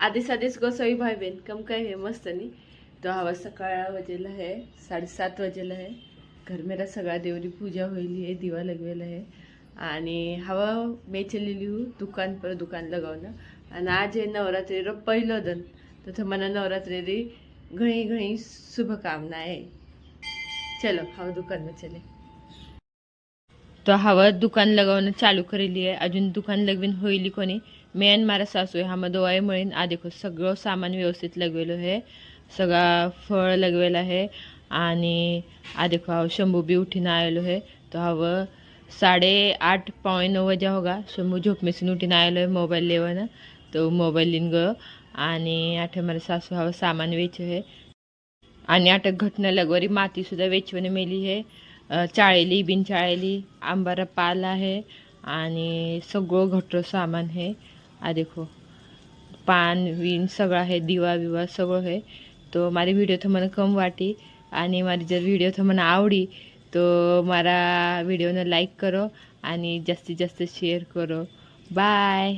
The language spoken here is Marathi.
आधी गो गोसावी भाई बहन कम काय है मस्त नहीं तो हवा सकाळ वाजेला है साडेसात वाजेला है घर मेरा सगळा देवरी पूजा होईली आहे दिवा लगवेला है आणि हवा मी चलेली हूँ दुकान पर दुकान लगावणं. आणि आज आहे नवरात्री पहिलं दिन. तर मला नवरात्री री घणी घणी शुभकामना आहे. चलो हवा दुकान में चले तो हवा दुकान लगावणं चालू करेली आहे. अजून दुकान लगवीन होईली कोणी? मेन मारा सासू आहे हा दोवाई मळीन आ देखो सगळं सामान व्यवस्थित लगवेलो आहे. सगळा फळ लगवेला आहे आणि आधी देखो शंभू बी उठीन आयलो हे तो हवं साडे आठ पौने नऊ वजा होगा. शंभू झोपमेसून उठीन आयलो है मोबाईल लेवन. तो मोबाईल लिन गयो आणि आठ मला सासू हवं सामान वेच हे आणि आठ घटना लगवारी माती सुद्धा वेचवणे मेली आहे. चाळेली बिन चाळेली आंबारा पाल आहे. आणि सगळं घटर सामान आहे आ देखो पान विन सगळं आहे दिवा विवा सगळं आहे तो मारी व्हिडिओ तो મને કમ વાટી आणि મારી जर व्हिडिओ તો મને આવડી તો મારા વિડીયોને લાઈક કરો અને જાસ્તી જાસ્ત શેર કરો બાય